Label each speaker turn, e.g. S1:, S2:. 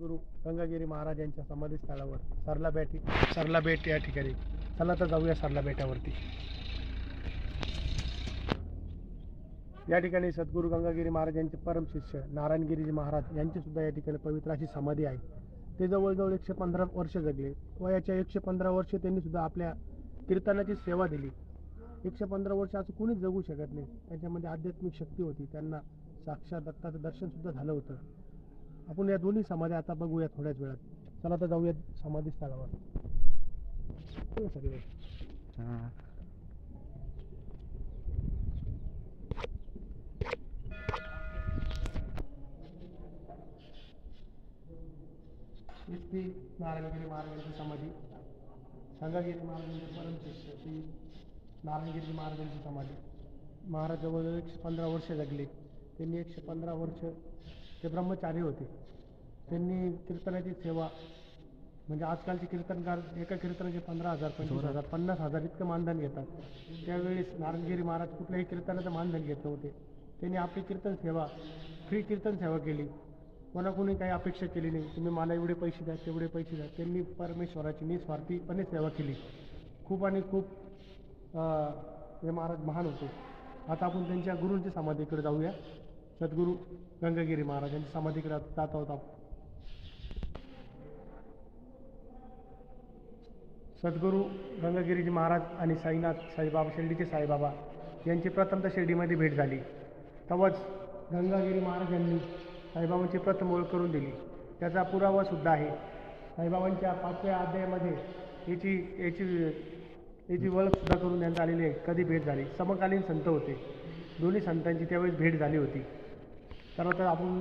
S1: गुरु गंगागिरी महाराज यांच्या समाधीस्थळावर सरला बेट सरला बेट या ठिकाणी. चला तर जाऊया सरला बेटावरती. या ठिकाणी सद्गुरू गंगागिरी महाराज यांचे परमशिष्य नारायणगिरीजी महाराज यांची सुद्धा या ठिकाणी पवित्र अशी समाधी आहे. ते जवळजवळ एकशे पंधरा वर्ष जगले. वयाच्या एकशे पंधरा वर्ष त्यांनी सुद्धा आपल्या कीर्तनाची सेवा दिली. एकशे पंधरा वर्ष असं कोणीच जगू शकत नाही. त्यांच्यामध्ये आध्यात्मिक शक्ती होती. त्यांना साक्षात दत्ताचं दर्शन सुद्धा झालं होतं. आपण या दोन्ही समाध्या आता बघूया थोड्याच वेळात. चला तर जाऊया समाधी स्थळावर. सगळे. नारायणगिरी महाराजांची समाधी. संगागिरी महाराजांची परमशिष्य ती नारायणगिरी महाराजांची समाधी. महाराज जवळजवळ एकशे पंधरा वर्ष जगले. त्यांनी एकशे पंधरा वर्ष ते ब्रह्मचारी होते. त्यांनी कीर्तनाची सेवा म्हणजे आजकालचे कीर्तनकार एका कीर्तनाचे पंधरा हजार पंचवीस हजार पन्नास हजार इतकं मानधन घेतात. त्यावेळेस नारायणगिरी महाराज कुठल्याही कीर्तनाचं मानधन घेत नव्हते. त्यांनी आपली कीर्तन सेवा फ्री कीर्तन सेवा केली. कोणाकोणी काही अपेक्षा केली नाही. तुम्ही मला एवढे पैसे द्या तेवढे पैसे द्या. त्यांनी परमेश्वराची निस्वार्थीपणे सेवा केली. खूप आणि खूप हे महाराज महान होते. आता आपण त्यांच्या गुरूंच्या समाधीकडे जाऊया. सद्गुरू गंगागिरी महाराजांच्या समाधीकडे जात आहोत आपण. सद्गुरू गंगागिरीजी महाराज आणि साईनाथ साईबाबा शिर्डीचे साईबाबा यांची प्रथमतः शिर्डीमध्ये भेट झाली. तेव्हाच गंगागिरी महाराजांनी साईबाबांची प्रथम ओळख करून दिली. त्याचा पुरावासुद्धा आहे. साईबाबांच्या पाचव्या अध्यायामध्ये याची याची याची ओळखसुद्धा करून देण्यात आलेली आहे. कधी भेट झाली? समकालीन संत होते. दोन्ही संतांची त्यावेळेस भेट झाली होती. तर आता आपण